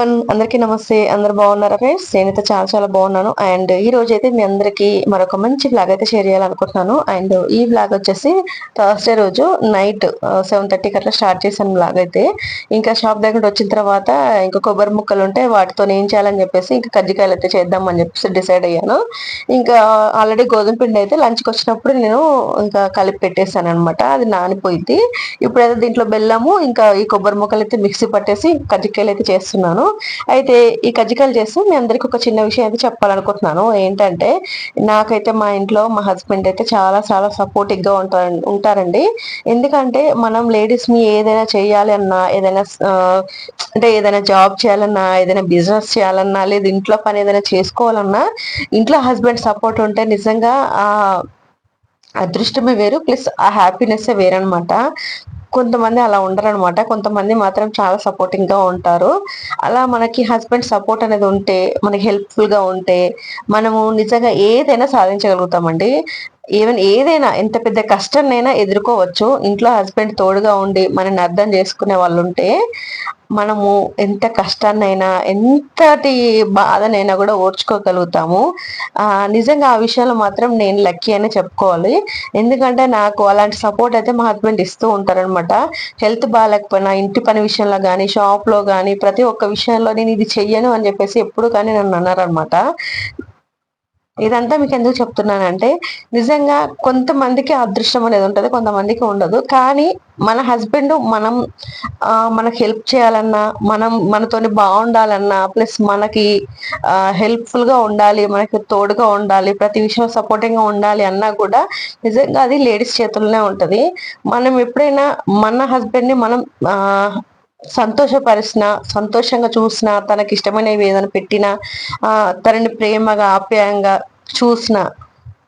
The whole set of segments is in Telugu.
వన్ అందరికీ నమస్తే. అందరు బాగున్నారా ఫ్రెండ్స్ నేనైతే చాలా చాలా బాగున్నాను. అండ్ ఈ రోజు అయితే మీ అందరికి మరొక మంచి బ్లాగ్ అయితే షేర్ చేయాలనుకుంటున్నాను. అండ్ ఈ బ్లాగ్ వచ్చేసి థర్స్డే రోజు నైట్ సెవెన్ థర్టీకి అట్లా స్టార్ట్ చేశాను బ్లాగ్ అయితే. ఇంకా షాప్ దగ్గర వచ్చిన తర్వాత ఇంకా కొబ్బరి ముక్కలు ఉంటే వాటితో ఏం చేయాలని చెప్పేసి ఇంకా కజ్జికాయలు అయితే చేద్దామని చెప్పేసి డిసైడ్ అయ్యాను. ఇంకా ఆల్రెడీ గోధుమ పిండి అయితే లంచ్కి వచ్చినప్పుడు నేను ఇంకా కలిపి పెట్టేశాను అనమాట అది నానిపోయింది. ఇప్పుడైతే దీంట్లో బెల్లము ఇంకా ఈ కొబ్బరి ముక్కలు అయితే మిక్సీ పట్టేసి కజ్జికాయలు అయితే చేస్తున్నాను. అయితే ఈ కజ్జికాయలు చేస్తూ మీ అందరికి ఒక చిన్న విషయం అయితే చెప్పాలనుకుంటున్నాను. ఏంటంటే నాకైతే మా ఇంట్లో మా హస్బెండ్ అయితే చాలా చాలా సపోర్టివ్గా ఉంటారు ఉంటారండి. ఎందుకంటే మనం లేడీస్ మీ ఏదైనా చేయాలి అన్నా ఏదైనా అంటే ఏదైనా జాబ్ చేయాలన్నా ఏదైనా బిజినెస్ చేయాలన్నా లేదా ఇంట్లో పని ఏదైనా చేసుకోవాలన్నా ఇంట్లో హస్బెండ్ సపోర్ట్ ఉంటే నిజంగా ఆ అదృష్టమే వేరు ప్లస్ ఆ హ్యాపీనెస్ వేరనమాట కొంతమంది అలా ఉండరనమాట. కొంతమంది మాత్రం చాలా సపోర్టింగ్గా ఉంటారు. అలా మనకి హస్బెండ్ సపోర్ట్ అనేది ఉంటే మనకి హెల్ప్ఫుల్గా ఉంటే మనము నిజంగా ఏదైనా సాధించగలుగుతామండి. ఈవెన్ ఏదైనా ఎంత పెద్ద కష్టాన్నైనా ఎదుర్కోవచ్చు. ఇంట్లో హస్బెండ్ తోడుగా ఉండి మనని అర్థం చేసుకునే వాళ్ళు ఉంటే మనము ఎంత కష్టాన్నైనా ఎంతటి బాధనైనా కూడా ఓర్చుకోగలుగుతాము. నిజంగా ఆ విషయంలో మాత్రం నేను లక్కీ అని చెప్పుకోవాలి. ఎందుకంటే నాకు అలాంటి సపోర్ట్ అయితే మా హస్బెండ్ ఇస్తూ ఉంటారనమాట హెల్త్ బాగాలేకపోయినా ఇంటి పని విషయంలో కానీ షాప్లో కానీ ప్రతి ఒక్క విషయంలో నేను ఇది చెయ్యను అని చెప్పేసి ఎప్పుడు కానీ నన్ను అన్నారనమాట ఇదంతా మీకు ఎందుకు చెప్తున్నానంటే నిజంగా కొంతమందికి అదృష్టం అనేది ఉంటుంది కొంతమందికి ఉండదు. కానీ మన హస్బెండ్ మనం మనకు హెల్ప్ చేయాలన్నా మనం మనతోని బాగుండాలన్నా ప్లస్ మనకి హెల్ప్ఫుల్గా ఉండాలి మనకి తోడుగా ఉండాలి ప్రతి విషయం సపోర్టింగ్గా ఉండాలి అన్నా కూడా నిజంగా అది లేడీస్ చేతుల్లోనే ఉంటుంది. మనం ఎప్పుడైనా మన హస్బెండ్ని మనం సంతోషపరిచిన సంతోషంగా చూసిన తనకి ఇష్టమైనవి ఏదైనా పెట్టినా తనని ప్రేమగా ఆప్యాయంగా చూసిన.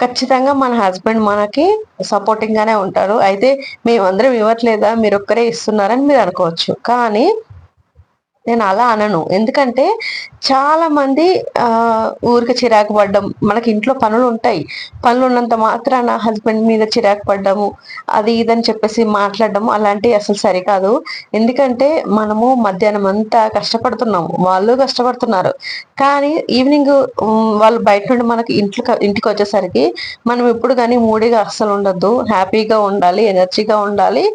ఖచ్చితంగా మన హస్బెండ్ మనకి సపోర్టింగ్ గానే ఉంటారు. అయితే మేమందరం ఇవ్వట్లేదా? మీరు ఒక్కరే ఇస్తున్నారని మీరు అనుకోవచ్చు. కానీ నేను అలా అనను. ఎందుకంటే చాలా మంది ఆ ఊరికి చిరాకు పడ్డం మనకి ఇంట్లో పనులు ఉంటాయి. పనులు ఉన్నంత మాత్రాన హస్బెండ్ మీద చిరాకు పడ్డము అది ఇదని చెప్పేసి మాట్లాడడం అలాంటివి అసలు సరికాదు. ఎందుకంటే మనము మధ్యాహ్నం అంతా కష్టపడుతున్నాము. వాళ్ళు కష్టపడుతున్నారు. కానీ ఈవినింగ్ వాళ్ళు బయట నుండి మనకి ఇంట్లో ఇంటికి వచ్చేసరికి మనం ఎప్పుడు కానీ మూడీగా అస్సలు ఉండద్దు. హ్యాపీగా ఉండాలి ఎనర్జీగా ఉండాలి.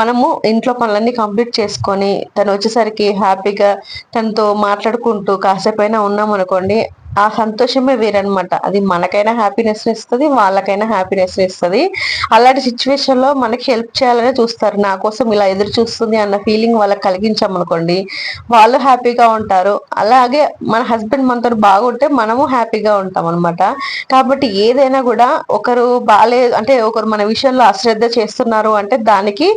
మనము ఇంట్లో పనులన్నీ కంప్లీట్ చేసుకొని తను వచ్చేసరికి హ్యాపీగా తనతో మాట్లాడుకుంటూ కాసేపైనా ఉన్నాం అనుకోండి ఆ సంతోషమే వేరనమాట అది మనకైనా హ్యాపీనెస్ ఇస్తుంది వాళ్ళకైనా హ్యాపీనెస్ ఇస్తుంది. అలాంటి సిచ్యువేషన్లో మనకి హెల్ప్ చేయాలనే చూస్తారు. నా కోసం ఇలా ఎదురు చూస్తుంది అన్న ఫీలింగ్ వాళ్ళకి కలిగించామనుకోండి వాళ్ళు హ్యాపీగా ఉంటారు. అలాగే మన హస్బెండ్ మనతో బాగుంటే మనము హ్యాపీగా ఉంటాం అనమాట కాబట్టి ఏదైనా కూడా ఒకరు బాగాలే అంటే ఒకరు మన విషయంలో అశ్రద్ధ చేస్తున్నారు అంటే దానికి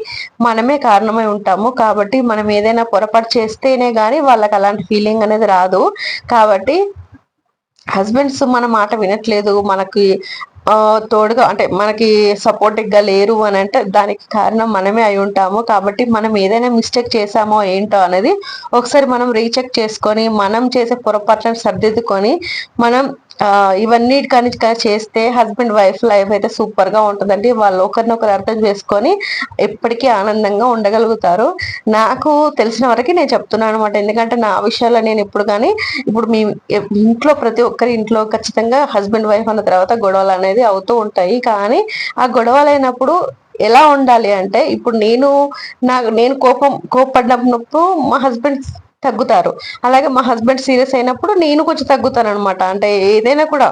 మనమే కారణమై ఉంటాము. కాబట్టి మనం ఏదైనా పొరపాటు చేస్తేనే కానీ వాళ్ళకి అలాంటి ఫీలింగ్ అనేది రాదు. కాబట్టి హస్బెండ్స్ మన మాట వినట్లేదు. మనకి తోడుగా అంటే మనకి సపోర్టివ్గా లేరు అని అంటే దానికి కారణం మనమే అయి ఉంటాము. కాబట్టి మనం ఏదైనా మిస్టేక్ చేసామో ఏంటో అనేది ఒకసారి మనం రీచెక్ చేసుకొని మనం చేసే పొరపాట్లను సర్దిద్దుకొని మనం ఇవన్నీ కానీ చేస్తే హస్బెండ్ వైఫ్ లైఫ్ అయితే సూపర్గా ఉంటుందండి. వాళ్ళు ఒకరినొకరు అర్థం చేసుకొని ఎప్పటికీ ఆనందంగా ఉండగలుగుతారు. నాకు తెలిసిన వరకు నేను చెప్తున్నాను అనమాట ఎందుకంటే నా విషయాల్లో నేను ఇప్పుడు కానీ ఇప్పుడు మీ ఇంట్లో ప్రతి ఒక్కరి ఇంట్లో ఖచ్చితంగా హస్బెండ్ వైఫ్ అన్న తర్వాత గొడవలు అనేది అవుతూ ఉంటాయి. కానీ ఆ గొడవలు అయినప్పుడు ఎలా ఉండాలి అంటే ఇప్పుడు నేను నా నేను కోపం కోపడినప్పుడు మా హస్బెండ్ తగ్గుతారు. అలాగే మా హస్బెండ్ సీరియస్ అయినప్పుడు నేను కొంచెం తగ్గుతాను అనమాట అంటే ఏదైనా కూడా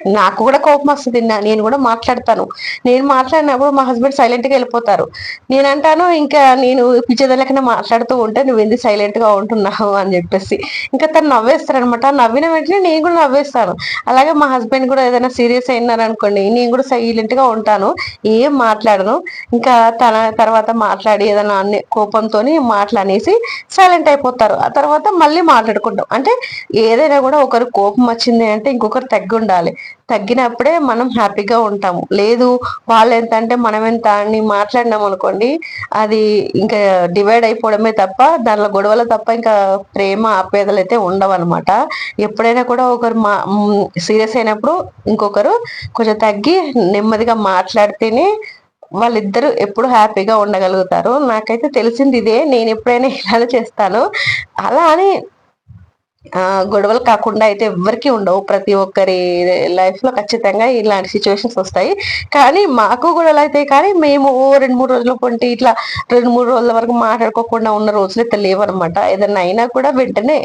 నాకు కూడా కోపం వస్తుంది. నేను కూడా మాట్లాడతాను. నేను మాట్లాడినప్పుడు మా హస్బెండ్ సైలెంట్గా వెళ్ళిపోతారు. నేను అంటాను ఇంకా నేను పిచ్చదలకనే మాట్లాడుతూ ఉంటే నువ్వు ఎందుకు సైలెంట్గా ఉంటున్నావు? అని చెప్పేసి. ఇంకా తను నవ్వేస్తారు అనమాట నవ్విన వెంటనే నేను కూడా నవ్వేస్తాను. అలాగే మా హస్బెండ్ కూడా ఏదైనా సీరియస్ అయినారు అనుకోండి నేను కూడా సైలెంట్గా ఉంటాను. ఏం మాట్లాడను. ఇంకా తన తర్వాత మాట్లాడి ఏదైనా అన్ని కోపంతో మాట్లాడేసి సైలెంట్ అయిపోతారు. ఆ తర్వాత మళ్ళీ మాట్లాడుకుంటాం. అంటే ఏదైనా కూడా ఒకరు కోపం వచ్చింది అంటే ఇంకొకరు తగ్గి ఉండాలి తగ్గినప్పుడే మనం హ్యాపీగా ఉంటాము. లేదు వాళ్ళు ఎంత అంటే మనం ఎంత అని మాట్లాడినాం అనుకోండి అది ఇంకా డివైడ్ అయిపోవడమే తప్ప దానిలో గొడవలు తప్ప ఇంకా ప్రేమ ఆపేదలు అయితే ఉండవు అనమాట ఎప్పుడైనా కూడా ఒకరు మా సీరియస్ అయినప్పుడు ఇంకొకరు కొంచెం తగ్గి నెమ్మదిగా మాట్లాడితేనే వాళ్ళిద్దరూ ఎప్పుడు హ్యాపీగా ఉండగలుగుతారు. నాకైతే తెలిసింది ఇదే నేను ఎప్పుడైనా ఇలానే చేస్తాను. అలా అని గొడవలు కాకుండా అయితే ఎవ్వరికీ ఉండవు. ప్రతి ఒక్కరి లైఫ్లో ఖచ్చితంగా ఇలాంటి సిచ్యువేషన్స్ వస్తాయి. కానీ మాకు గొడవలు అయితే కానీ మేము రెండు మూడు రోజులు పొంటి ఇట్లా రెండు మూడు రోజుల వరకు మాట్లాడుకోకుండా ఉన్న రోజులు అయితే లేవన్నమాట ఏదన్నా అయినా కూడా వెంటనే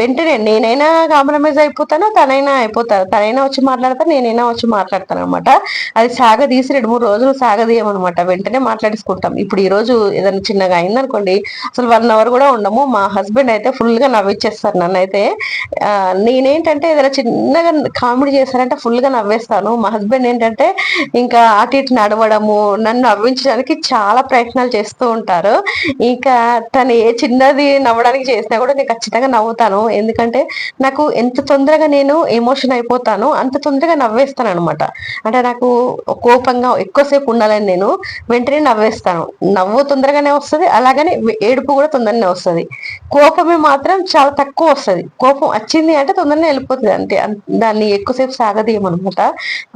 వెంటనే నేనైనా కాంప్రమైజ్ అయిపోతాను? తనైనా అయిపోతాను తనైనా వచ్చి మాట్లాడతాను నేనైనా వచ్చి మాట్లాడతాను అనమాట అది సాగదీసి రెండు మూడు రోజులు సాగదీయమనమాట వెంటనే మాట్లాడేసుకుంటాం. ఇప్పుడు ఈ రోజు ఏదైనా చిన్నగా అయిందనుకోండి అసలు వన్ అవర్ కూడా ఉండము. మా హస్బెండ్ అయితే ఫుల్గా నవ్విచ్చేస్తారు నన్ను అయితే నేనేంటంటే ఏదైనా చిన్నగా కామెడీ చేశారంటే ఫుల్గా నవ్వేస్తాను. మా హస్బెండ్ ఏంటంటే ఇంకా అటు ఇటు నడవడము నన్ను నవ్వించడానికి చాలా ప్రయత్నాలు చేస్తూ ఉంటారు. ఇంకా తను ఏ చిన్నది నవ్వడానికి చేసినా కూడా నేను ఖచ్చితంగా నవ్వుతాను. ఎందుకంటే నాకు ఎంత తొందరగా నేను ఎమోషన్ అయిపోతానో అంత తొందరగా నవ్వేస్తాను అనమాట అంటే నాకు కోపంగా ఎక్కువసేపు ఉండాలని నేను వెంటనే నవ్వేస్తాను. నవ్వు తొందరగానే వస్తుంది అలాగనే ఏడుపు కూడా తొందరనే వస్తుంది. కోపమే మాత్రం చాలా తక్కువ వస్తుంది. కోపం వచ్చింది అంటే తొందరనే వెళ్ళిపోతుంది అంతే. దాన్ని ఎక్కువసేపు సాగదీయమనమాట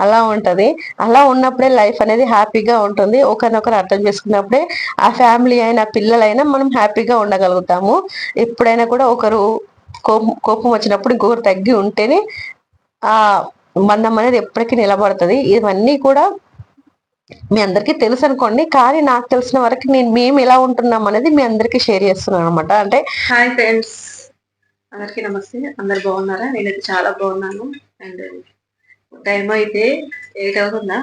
అలా ఉంటది. అలా ఉన్నప్పుడే లైఫ్ అనేది హ్యాపీగా ఉంటుంది. ఒకరినొకరు అర్థం చేసుకున్నప్పుడే ఆ ఫ్యామిలీ అయినా పిల్లలైనా మనం హ్యాపీగా ఉండగలుగుతాము. ఎప్పుడైనా కూడా ఒకరు కోపం కోపం వచ్చినప్పుడు ఇంకొకరు తగ్గి ఉంటేనే ఆ బంధం అనేది ఎప్పటికీ నిలబడుతుంది. ఇవన్నీ కూడా మీ అందరికీ తెలుసు అనుకోండి. కానీ నాకు తెలిసిన వరకు నేను మేము ఎలా ఉంటున్నాం అనేది మీ అందరికీ షేర్ చేస్తున్నాను అనమాట అంటే హాయ్ ఫ్రెండ్స్. అందరికీ నమస్తే. అందరు బాగున్నారా? నేనైతే చాలా బాగున్నాను. అండ్ టైం అయితే ఎయిట్ అవుతుందా?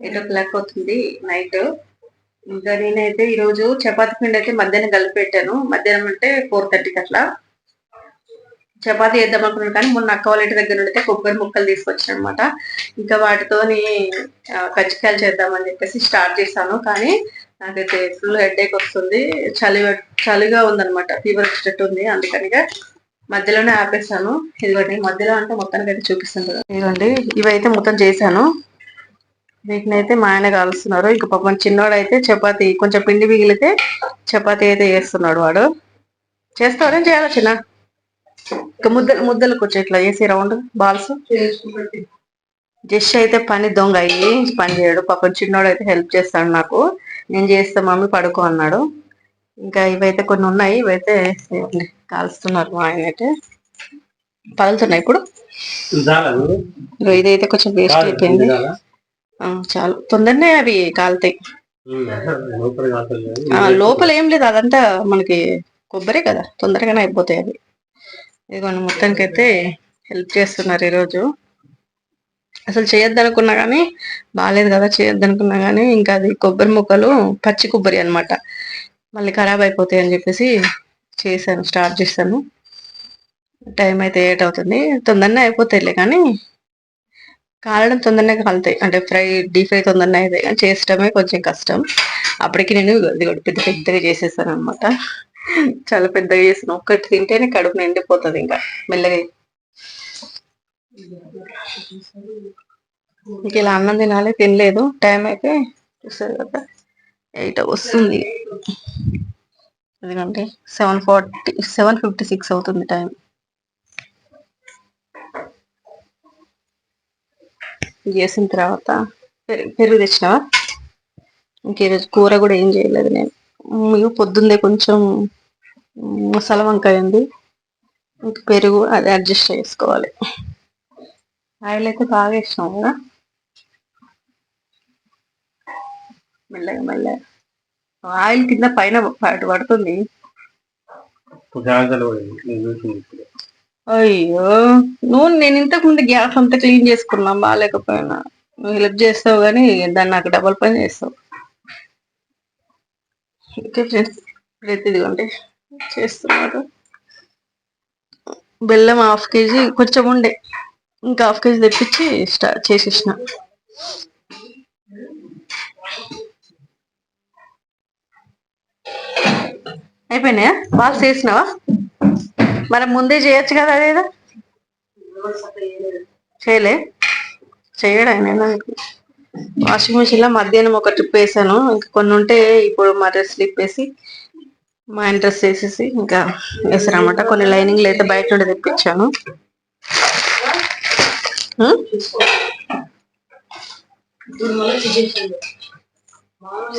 ఎయిట్ ఓ క్లాక్ అవుతుంది నైట్. ఇంకా నేనైతే ఈరోజు చపాతి పిండి అయితే మధ్యాహ్నం కలిపి పెట్టాను. మధ్యాహ్నం అంటే ఫోర్ థర్టీకి అట్లా. చపాతి వేద్దాం అనుకున్నాను కానీ మొన్న అక్క వాళ్ళ ఇంటి దగ్గర నుండి కొబ్బరి ముక్కలు తీసుకొచ్చాను అనమాట ఇంకా వాటితోని కజ్జికాయలు చేద్దామని చెప్పేసి స్టార్ట్ చేశాను. కానీ నాకైతే ఫుల్ హెడ్ వస్తుంది. చలి చలిగా ఉందనమాట ఫీవర్ వచ్చేటట్టు ఉంది. అందుకనిగా మధ్యలోనే ఆపేసాను ఇదిగోండి మధ్యలో అంటే మొత్తానికి అయితే చూపిస్తుంది ఇదిగోండి ఇవైతే మొత్తం చేశాను. వీటిని అయితే మా ఆయన కాలుస్తున్నారు. ఇంకా పాపం చిన్నవాడైతే చపాతి కొంచెం పిండి మిగిలితే చపాతి అయితే చేస్తున్నాడు వాడు. చేస్తాడేం చేయాలి చిన్న? ఇక ముద్దలు ముద్దలకు వచ్చి ఇట్లా వేసి రౌండ్ బాల్స్. జస్ట్ అయితే పని దొంగ అయ్యి పని చేయడు. పాపం చిన్నోడు అయితే హెల్ప్ చేస్తాడు నాకు. నేను చేస్తా మమ్మీ పడుకో అన్నాడు. ఇంకా ఇవైతే కొన్ని ఉన్నాయి. ఇవైతే కాల్స్తున్నారు మా ఆయన అయితే. పలుతున్నాయి ఇప్పుడు? ఇదైతే కొంచెం వేస్ట్ అయిపోయింది. చాలు. తొందరనే అవి కాలుతాయి. లోపల ఏం లేదు. అదంతా మనకి కొబ్బరే కదా. తొందరగానే అయిపోతాయి అవి. ఇదిగోండి మొత్తానికి అయితే హెల్ప్ చేస్తున్నారు ఈరోజు. అసలు చేయొద్దనుకున్నా కానీ బాగాలేదు కదా చేయొద్దనుకున్నా కానీ ఇంకా అది కొబ్బరి ముక్కలు పచ్చి కొబ్బరి అనమాట మళ్ళీ ఖరాబ్ అయిపోతాయి అని చెప్పేసి చేశాను స్టార్ట్ చేశాను. టైం అయితే ఏట్ అవుతుంది. తొందరనే అయిపోతాయిలే కానీ కాలడం తొందరనే కాలుతాయి. అంటే ఫ్రై డీప్ ఫ్రై తొందరనే అవుతాయి కానీ చేసడమే కొంచెం కష్టం. అప్పటికి నేను పెద్ద పెద్దగా చేసేసాను అనమాట చాలా పెద్దగా చేసిన ఒక్కటి తింటేనే కడుపు నిండిపోతుంది ఇంకా మెల్లగా. ఇంక ఇలా అన్నం తినాలి తినలేదు. టైం అయితే చూస్తారు కదా ఎయిట్ వస్తుంది. ఎందుకంటే seven forty seven fifty six అవుతుంది టైం చేసిన తర్వాత పెరుగు తెచ్చినావా? ఇంకేరోజు కూర కూడా ఏం చేయలేదు నేను. మీకు పొద్దుందే కొంచెం మసాలా వంకాయ ఉంది. ఇంకా పెరుగు అది అడ్జస్ట్ చేసుకోవాలి. ఆయిల్ అయితే బాగా ఇష్టం కదా. మెల్లగా మెల్లగా. ఆయిల్ కింద పైన పడుతుంది. అయ్యో! నువ్వు నేను ఇంతకు ముందు గ్యాస్ అంతా క్లీన్ చేసుకున్నా బాగాలేకపోయినా. నువ్వు హెల్ప్ చేస్తావు కానీ దాన్ని నాకు డబల్ పని చేస్తావు. ఓకే ఫ్రెండ్స్ ఇదిగోండి చేస్తున్నారు. బెల్లం హాఫ్ కేజీ కొంచెం ఉండే. ఇంకా హాఫ్ కేజీ తెప్పించి స్టార్ట్ చేసేసిన. అయిపోయినాయా? బాగా చేసినావా? మరి ముందే చేయొచ్చు కదా అదేదో చేయలే. చేయడా నేను? వాషింగ్ మిషన్లో మధ్యాహ్నం ఒక ట్రిప్ వేసాను. ఇంకా కొన్ని ఉంటే ఇప్పుడు మరి స్లిప్ వేసి మా ఇంట్రెస్ట్ వేసేసి ఇంకా వేసారనమాట కొన్ని లైనింగ్లు అయితే బయట నుండి తెప్పించాను.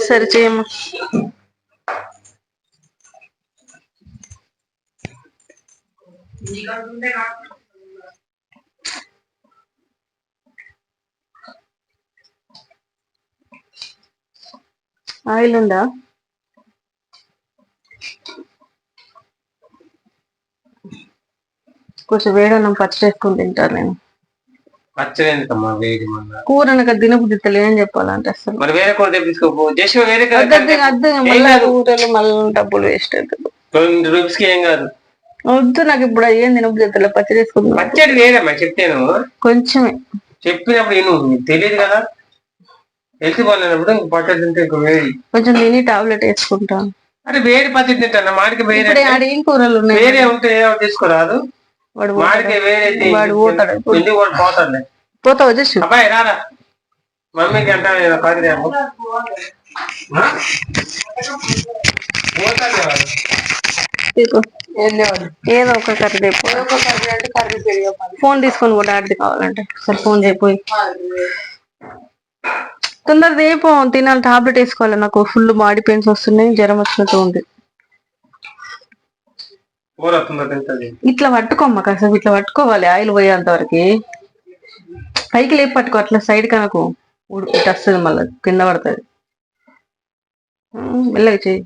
సరే చేయమ్మా. ఆయిల్ ఉందా? కొంచెం వేడన్నం పచ్చడి వేసుకొని తింటాను నేను. పచ్చడి ఎందుకమ్మా వేడి మళ్ళా కూర నాకు అది తినబుద్ధి తెలియని చెప్పాలంటే అసలు. మరి వేరే కూర తెప్పించుకోపో జస్ట్ వేరే అద్దె అద్దె మళ్ళీ. కూరలు మళ్ళీ డబ్బులు వేస్ట్ అవుతుంది. ట్వంటీ రూపీస్కి ఏం కాదు. వద్దు నాకు ఇప్పుడు ఏం తినబుద్ధి తెలియదు పచ్చడి వేసుకుంటున్నా పచ్చడి వేరేమ్మా చెప్తాను. కొంచెమే. చెప్పినప్పుడు నీకు తెలియదు కదా. హెల్త్ బాగాలేనప్పుడు ఇంక పచ్చడి తింటే ఇంకో వేడి. కొంచెం తిని టాబ్లెట్ వేసుకుంటాను అరే వేడి పచ్చడి తింటాను మాడికి వేరే ఏం కూరలు ఉన్నాయి? వేరే ఉంటే ఏమో తీసుకోరాదు వాడు వాడు పోతాడు. పోతావు మమ్మీకి అంటా. తీసుకో. ఏదో ఒక కర్రీ ఫోన్ తీసుకొని కూడా ఆడిది కావాలంటే. సరే ఫోన్ చేయిపోయి తొందర రేపు తినాలి టాబ్లెట్ వేసుకోవాలి నాకు. ఫుల్ బాడీ పెయిన్స్ వస్తున్నాయి జ్వరం వచ్చినట్టు ఉంది. ఇట్లా పట్టుకోమ్మ కాసేపు ఇట్లా పట్టుకోవాలి ఆయిల్ పోయేంత వరకు. పైకి లేపు పట్టుకో అట్లా సైడ్ కనుక ఉడికి వస్తుంది మళ్ళీ కింద పడుతుంది. మెల్లగా చెయ్యి.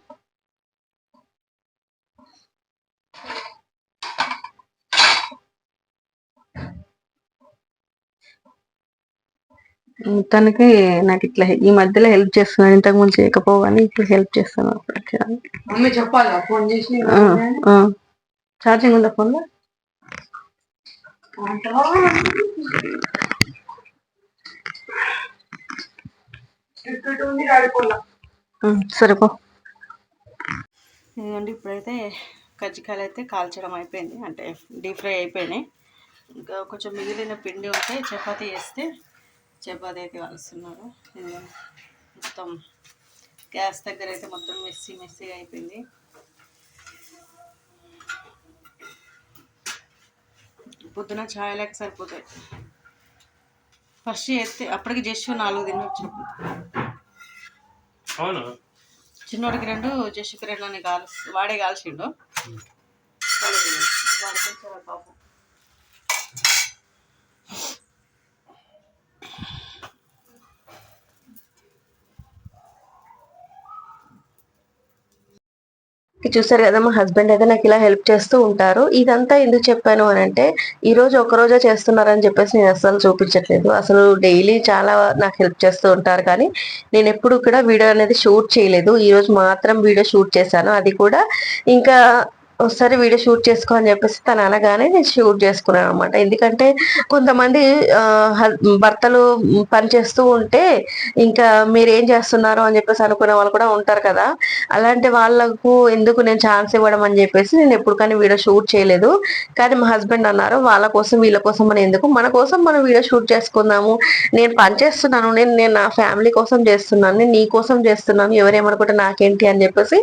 మొత్తానికి నాకు ఇట్లా ఈ మధ్యలో హెల్ప్ చేస్తున్నాను ఇంతకు ముందు చేయకపోగానే ఇప్పుడు హెల్ప్ చేస్తాను చెప్పాలా? ఫోన్ చేసి ఛార్జింగ్ ఉందా ఫోన్లో ఉంది సరిపో ఇప్పుడైతే కజ్జికాయలు అయితే కాల్చడం అయిపోయింది. అంటే డీప్ ఫ్రై అయిపోయినాయి. ఇంకా కొంచెం మిగిలిన పిండి ఉంటే చపాతీ వేస్తే చపాతీ అయితే కాలుస్తున్నారు. మొత్తం గ్యాస్ దగ్గర అయితే మొత్తం మెస్సీ మెస్సీగా అయిపోయింది. పొద్దున ఛాయలకు సరిపోతాయి. ఫస్ట్ చేస్తే అప్పటికి జస్ట్ నాలుగు తినొచ్చు అవును? చిన్నోడికి రెండు జస్ట్కి రెండు అని కాలు వాడే కాల్చిండు ఇచ్చారు పాపం. చూసారు కదా మా హస్బెండ్ అయితే నాకు ఇలా హెల్ప్ చేస్తూ ఉంటారు. ఇదంతా ఎందుకు చెప్పాను అని అంటే ఈ రోజు ఒక రోజే చేస్తున్నారని చెప్పేసి నేను అసలు చూపించట్లేదు. అసలు డైలీ చాలా నాకు హెల్ప్ చేస్తూ ఉంటారు కానీ నేను ఎప్పుడు కూడా వీడియో అనేది షూట్ చేయలేదు. ఈ రోజు మాత్రం వీడియో షూట్ చేశాను. అది కూడా ఇంకా ఒకసారి వీడియో షూట్ చేసుకో అని చెప్పేసి తను అనగానే నేను షూట్ చేసుకున్నాను అనమాట ఎందుకంటే కొంతమంది భర్తలు పని చేస్తూ ఉంటే ఇంకా మీరు ఏం చేస్తున్నారు అని చెప్పేసి అనుకునే వాళ్ళు కూడా ఉంటారు కదా. అలాంటి వాళ్ళకు ఎందుకు నేను ఛాన్స్ ఇవ్వడం అని చెప్పేసి నేను ఎప్పుడు కానీ వీడియో షూట్ చేయలేదు. కానీ మా హస్బెండ్ అన్నారు వాళ్ళ కోసం వీళ్ళ కోసం మనం ఎందుకు? మన కోసం మనం వీడియో షూట్ చేసుకుందాము. నేను పని చేస్తున్నాను నేను నేను నా ఫ్యామిలీ కోసం చేస్తున్నాను నేను నీ కోసం చేస్తున్నాను ఎవరేమనుకుంటే నాకేంటి అని చెప్పేసి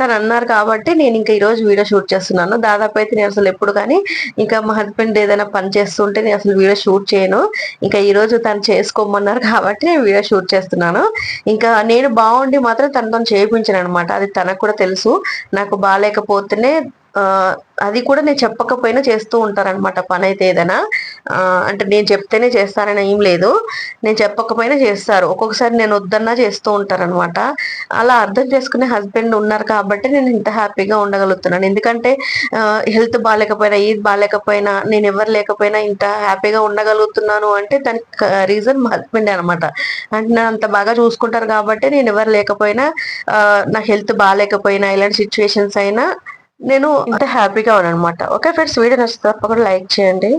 తను అన్నారు కాబట్టి నేను ఇంకా ఈరోజు రోజు వీడియో షూట్ చేస్తున్నాను. దాదాపు అయితే నేను అసలు ఎప్పుడు కానీ ఇంకా మా హస్బెండ్ ఏదైనా పని చేస్తుంటే నేను అసలు వీడియో షూట్ చేయను. ఇంకా ఈ రోజు తను చేసుకోమన్నారు కాబట్టి నేను వీడియో షూట్ చేస్తున్నాను. ఇంకా నేను బాగుండి మాత్రం తనతో చేయించాను అనమాట అది తనకు కూడా తెలుసు. నాకు బాగాలేకపోతేనే అది కూడా నేను చెప్పకపోయినా చేస్తూ ఉంటారనమాట పని అయితే ఏదైనా అంటే నేను చెప్తేనే చేస్తారని ఏం లేదు. నేను చెప్పకపోయినా చేస్తారు. ఒక్కొక్కసారి నేను వద్దన్నా చేస్తూ ఉంటారనమాట అలా అర్థం చేసుకునే హస్బెండ్ ఉన్నారు కాబట్టి నేను ఇంత హ్యాపీగా ఉండగలుగుతున్నాను. ఎందుకంటే హెల్త్ బాగాలేకపోయినా ఈద్ బాగాలేకపోయినా నేను ఎవరు లేకపోయినా ఇంత హ్యాపీగా ఉండగలుగుతున్నాను అంటే దానికి రీజన్ మా హస్బెండ్ అనమాట అంటే నన్ను అంత బాగా చూసుకుంటారు కాబట్టి నేను ఎవరు లేకపోయినా నా హెల్త్ బాగాలేకపోయినా ఇలాంటి సిచ్యువేషన్స్ అయినా నేను అంటే హ్యాపీగా ఉన్నాను అనమాట ఓకే ఫ్రెండ్స్ వీడియో నచ్చితే తప్పకుండా లైక్ చేయండి.